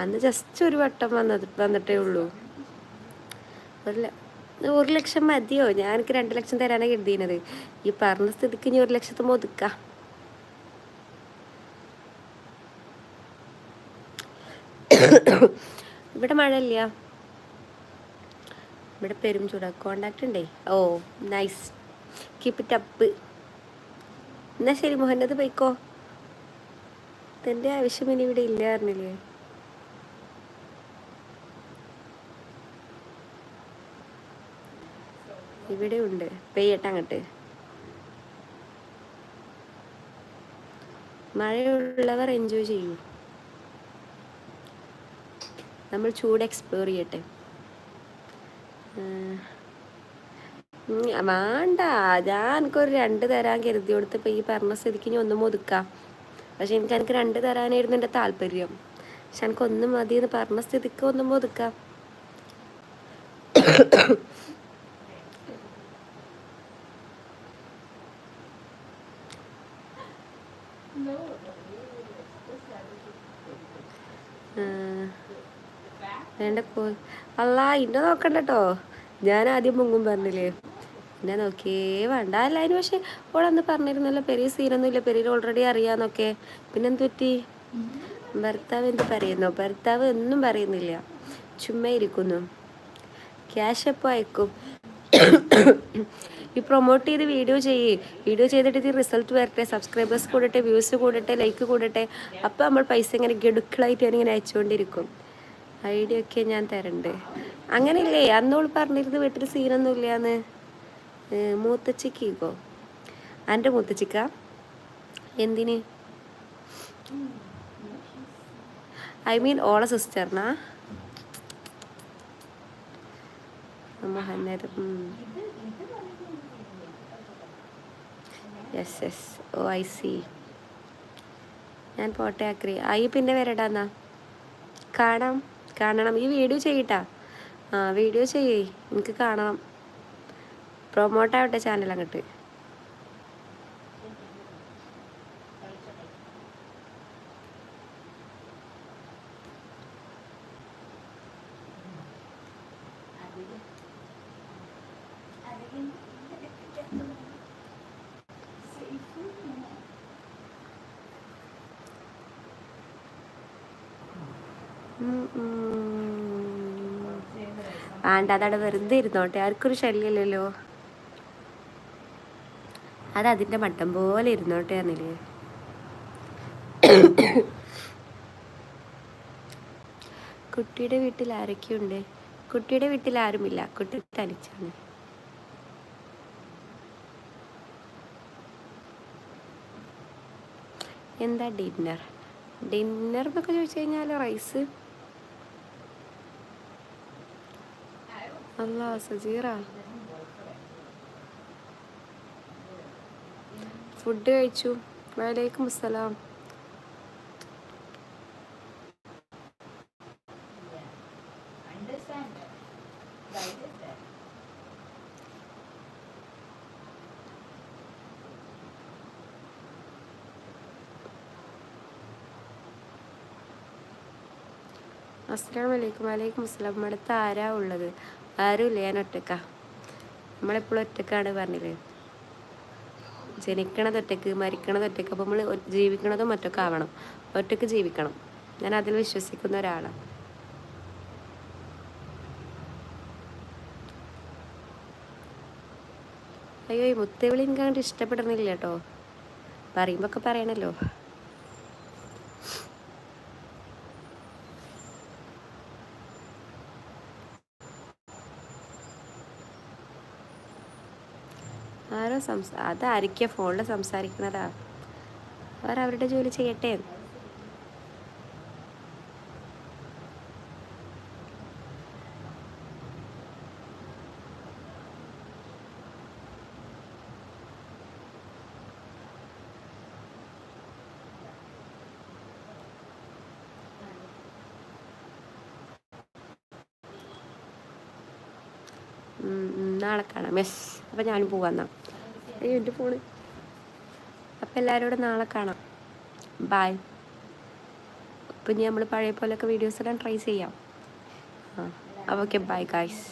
അന്ന് ജസ്റ്റ് ഒരു വട്ടം വന്നത് വന്നിട്ടേ ഉള്ളൂ. ഒരു ഒരു ലക്ഷം മതിയോ? ഞാൻ എനിക്ക് രണ്ട് ലക്ഷം തരാനാണ് കരുതിയത് ഈ പറഞ്ഞ സ്ഥിതിക്ക് ഇനി ഒരു ലക്ഷത്ത് ഒതുക്കാം. ഇവിടെ മഴയില്ല. ഇവിടെ പെരും ചൂട. കോണ്ടാക്ട് ഉണ്ടേ? Oh nice keep it up എന്നാ ശരി മുഹമ്മദ് പോയിക്കോ. തന്റെ ആവശ്യം ഇനി ഇവിടെ ഇല്ല അറിഞ്ഞില്ലേ ഇവിടെ ഉണ്ട് പെയ്യട്ടെ അങ്ങോട്ട്. മഴയുള്ളവർ എൻജോയ് ചെയ്യൂ. നമ്മൾ ചൂട് എക്സ്പ്ലോർ ചെയ്യട്ടെ. വേണ്ട. ഞാൻ എനിക്കൊരു രണ്ട് തരാൻ കരുതി. കൊടുത്തപ്പോൾ ഈ പറഞ്ഞ സ്ഥിതിക്ക് ഇനി ഒന്നും ഒതുക്കാം. പക്ഷെ എനിക്ക് എനിക്ക് രണ്ട് തരാനായിരുന്നു എന്റെ താല്പര്യം. പക്ഷെ എനിക്ക് ഒന്നും മതി എന്ന് പറഞ്ഞ സ്ഥിതിക്ക് ഒന്നും ഒതുക്കാം. വേണ്ട പോ അല്ല ഇന്നെ നോക്കണ്ടട്ടോ. ഞാൻ ആദ്യം മുങ്ങും പറഞ്ഞില്ലേ. എന്നെ നോക്കിയേ വേണ്ട. അല്ല അതിന് പക്ഷെ ഓളന്ന് പറഞ്ഞിരുന്നല്ലോ പെരിയ സീനൊന്നുമില്ല പെരിയ ഓൾറെഡി അറിയാന്നൊക്കെ. പിന്നെന്ത് പറ്റി? ഭർത്താവ് എന്ത് പറയുന്നു? ഭർത്താവ് ഒന്നും പറയുന്നില്ല. ചുമ്മാ ഇരിക്കുന്നു. ക്യാഷ് എപ്പോൾ അയക്കും? ഈ പ്രൊമോട്ട് ചെയ്ത് വീഡിയോ ചെയ്യേ. വീഡിയോ ചെയ്തിട്ട് ഇത് റിസൾട്ട് വരട്ടെ സബ്സ്ക്രൈബേഴ്സ് കൂടട്ടെ വ്യൂസ് കൂടട്ടെ ലൈക്ക് കൂടട്ടെ. അപ്പോൾ നമ്മൾ പൈസ ഇങ്ങനെ ഗഡുക്കളായിട്ട് ഞാനിങ്ങനെ അയച്ചുകൊണ്ടിരിക്കും. ഐഡിയ ഒക്കെ ഞാൻ തരണ്ട്. അങ്ങനെയല്ലേ? അന്നോൾ പറഞ്ഞിരുന്നു വീട്ടിൽ സീനൊന്നും ഇല്ലയെന്ന് മൂത്തച്ചിക്കോ എന്റെ മൂത്തച്ചിക്ക? എന്തിന്? ഐ മീൻ ഓള സിസ്റ്ററിനാ Muhammad yes yes oh I see ഞാൻ പോട്ടെ അക്രി. ആയി പിന്നെ വരടാന്നാ കാണാം കാണണം. ഈ വീഡിയോ ചെയ്യട്ടാ. ആ വീഡിയോ ചെയ്യേ. എനിക്ക് കാണണം. പ്രൊമോട്ടാവട്ടെ ചാനൽ അങ്ങോട്ട്. Thank ഉം. വേണ്ട വെറുതെ ഇരുന്നോട്ടെ. ആർക്കൊരു ശല്യമില്ലല്ലോ. അത് അതിന്റെ മട്ടം പോലെ ഇരുന്നോട്ടെ എന്നില്ലേ കുട്ടിയുടെ വീട്ടിൽ ആരൊക്കെയുണ്ട്? കുട്ടിയുടെ വീട്ടിൽ ആരുമില്ല. കുട്ടി തനിച്ചാണ്. എന്താ ഡിന്നർ? ഡിന്നർ എന്നൊക്കെ ചോദിച്ചു കഴിഞ്ഞാൽ റൈസ്. അല്ല സജീറ. ഫുഡ് കഴിച്ചു. വലൈക്കും അസ്സലാം. അസ്സാം വലൈക്കും വലൈക്കും അസ്സലാം അടുത്ത് ആരാ ഉള്ളത്? ആരുമില്ല. ഞാൻ ഒറ്റക്ക. നമ്മളെപ്പോഴും ഒറ്റക്കാണ് പറഞ്ഞില്ലേ? ജനിക്കണത് ഒറ്റയ്ക്ക് മരിക്കണത് ഒറ്റയ്ക്ക്. അപ്പോൾ നമ്മൾ ജീവിക്കണതും ഒറ്റയ്ക്ക് ആവണം. ഒറ്റയ്ക്ക് ജീവിക്കണം. ഞാൻ അതിൽ വിശ്വസിക്കുന്ന ഒരാളാണ് അയ്യോ ഈ മുത്തവിളി എനിക്ക് ഇഷ്ടപ്പെടുന്നില്ല കേട്ടോ. പറയുമ്പോൾ ഒക്കെ പറയണല്ലോ. ആരോ സംസാ അതായിരിക്കുക ഫോണിൽ സംസാരിക്കുന്നതാ അവർ അവരുടെ ജോലി ചെയ്യട്ടെ? നാളെ കാണാം. യെസ്. അപ്പം ഞാനും പോവാന്നാ അയ്യോ എന്റെ ഫോണ്. അപ്പം എല്ലാവരോടും നാളെ കാണാം. ബായ് അപ്പം ഇനി നമ്മൾ പഴയ പോലെയൊക്കെ വീഡിയോസ് എല്ലാം ട്രൈ ചെയ്യാം. ആ അപ്പോൾ ഓക്കെ ബൈ ഗായ്സ്